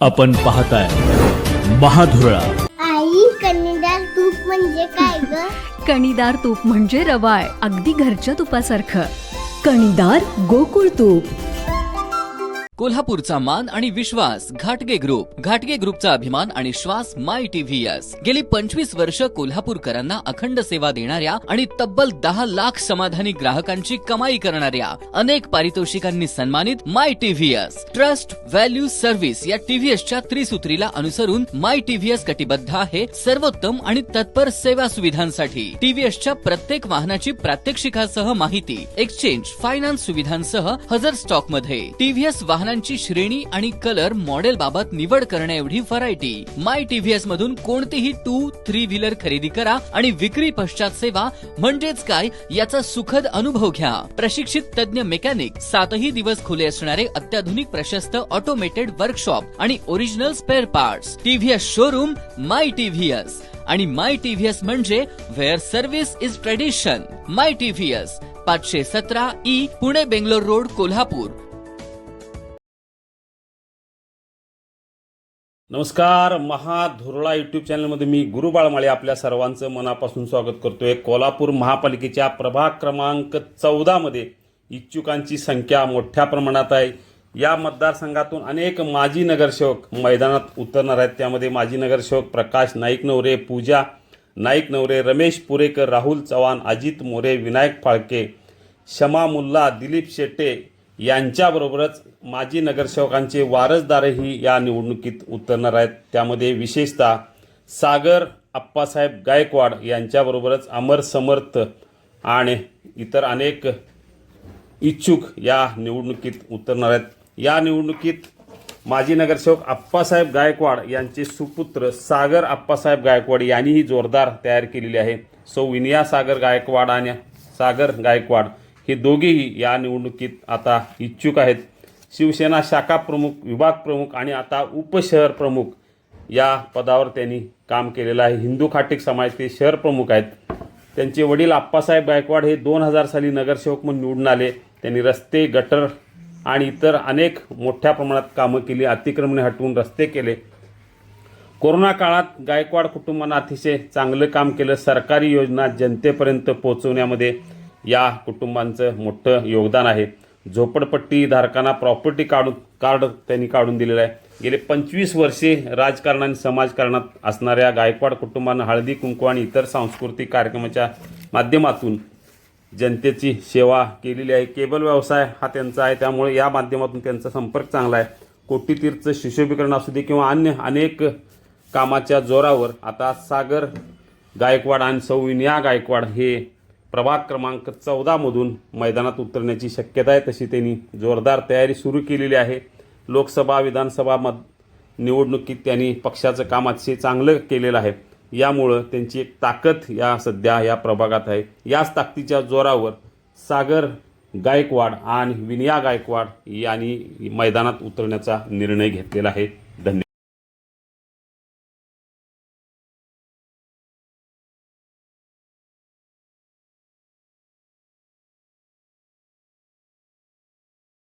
आपण पाहताय महाधुरळा. आई कन्नडार तूप म्हणजे काय ग? कणीदार तूप म्हणजे रवाळ अगदी घरच्या तुपासारखं. कणीदार गोकुळ तूप. कोल्हापूरचा मान आणि विश्वास घाटगे ग्रुप. घाटगे ग्रुपचा अभिमान आणि श्वास माय टीव्हीएस. गेली पंचवीस वर्ष कोल्हापूरकरांना अखंड सेवा देणाऱ्या आणि तब्बल दहा लाख समाधानी ग्राहकांची कमाई करणाऱ्या अनेक पारितोषिकांनी सन्मानित my TVS. Trust value service या टीव्हीएसच्या त्रिसूत्रीला अनुसरून माय टीव्हीएस कटिबद्ध आहे सर्वोत्तम आणि तत्पर सेवा सुविधांसाठी. टीव्हीएसच्या प्रत्येक वाहनाची प्रात्यक्षिकासह माहिती एक्सचेंज फायनान्स सुविधांसह हजर स्टॉकमध्ये टीव्हीएस वाहनांची श्रेणी आणि कलर मॉडेल बाबत निवड करण्याएवढी व्हरायटी माय टीव्हीएस मधून कोणतीही टू थ्री व्हीलर खरेदी करा आणि विक्री पश्चात सेवा म्हणजेच काय याचा सुखद अनुभव घ्या. प्रशिक्षित तज्ञ मेकॅनिक सातही दिवस खुले असणारे अत्याधुनिक प्रशस्त ऑटोमेटेड वर्कशॉप आणि original spare parts TVS showroom my TVS आणि माय टीव्हीएस म्हणजे where service is tradition my TVS पाचशे सतरा ई पुणे बेंगलोर रोड कोल्हापूर. नमस्कार महाधुरळा यूट्यूब चॅनलमध्ये मी गुरुबाळमाळे आपल्या सर्वांचं मनापासून स्वागत करतोय. कोल्हापूर महापालिकेच्या प्रभाग क्रमांक चौदामध्ये इच्छुकांची संख्या मोठ्या प्रमाणात आहे. या मतदारसंघातून अनेक माजी नगरसेवक मैदानात उतरणार आहेत. त्यामध्ये माजी नगरसेवक प्रकाश नाईक नवरे पूजा नाईक नवरे रमेश पुरेकर राहुल चव्हाण अजित मोरे विनायक फाळके शमा मुल्ला दिलीप शेट्टे यांच्याबरोबरच माजी नगरसेवकांचे वारसदारही या निवडणुकीत उतरणार आहेत. त्यामध्ये विशेषतः सागर आप्पासाहेब गायकवाड यांच्याबरोबरच अमर समर्थ आणि इतर अनेक इच्छुक या निवडणुकीत उतरणार आहेत. या निवडणुकीत माजी नगरसेवक आप्पासाहेब गायकवाड यांचे सुपुत्र सागर आप्पासाहेब गायकवाड यांनीही जोरदार तयार केलेली आहे. सौ विनिया सागर गायकवाड आणि सागर गायकवाड हे दोघेही या निवडणुकीत आता इच्छुक आहेत. शिवसेना शाखा प्रमुख विभाग प्रमुख आणि आता उपशहर प्रमुख या पदावर त्यांनी काम केलेलं आहे. हिंदू खाटिक समाज ते शहर प्रमुख आहेत. त्यांचे वडील आप्पासाहेब गायकवाड हे दोन हजार साली नगरसेवक म्हणून निवडून आले. त्यांनी रस्ते गटर आणि इतर अनेक मोठ्या प्रमाणात कामं केली अतिक्रमणे हटवून रस्ते केले. कोरोना काळात गायकवाड कुटुंबानं अतिशय चांगलं काम केलं. सरकारी योजना जनतेपर्यंत पोहोचवण्यामध्ये या कुटुंबांचं मोठं योगदान आहे. झोपडपट्टी धारकांना प्रॉपर्टी काढून कार्ड त्यांनी काढून दिलेलं आहे. गेले पंचवीस वर्षे राजकारण आणि समाजकारणात असणाऱ्या गायकवाड कुटुंबानं हळदी कुंकू आणि इतर सांस्कृतिक कार्यक्रमाच्या माध्यमातून जनतेची सेवा केलेली आहे. केबल व्यवसाय हा त्यांचा आहे. त्यामुळे या माध्यमातून त्यांचा संपर्क चांगला आहे. कोटीतीर्थ सुशोभीकरण असू दे किंवा अन्य अनेक कामाच्या जोरावर आता सागर गायकवाड आणि सौविन या गायकवाड हे प्रभाग क्रमांक चौदामधून मैदानात उतरण्याची शक्यता आहे. तशी त्यांनी जोरदार तयारी सुरू केलेली आहे. लोकसभा विधानसभा मत निवडणुकीत त्यांनी पक्षाचं काम अतिशय चांगलं केलेलं आहे. यामुळं त्यांची एक ताकद या सध्या या प्रभागात आहे. याच ताकदीच्या जोरावर सागर गायकवाड आणि विनया गायकवाड यांनी मैदानात उतरण्याचा निर्णय घेतलेला आहे. धन्यवाद.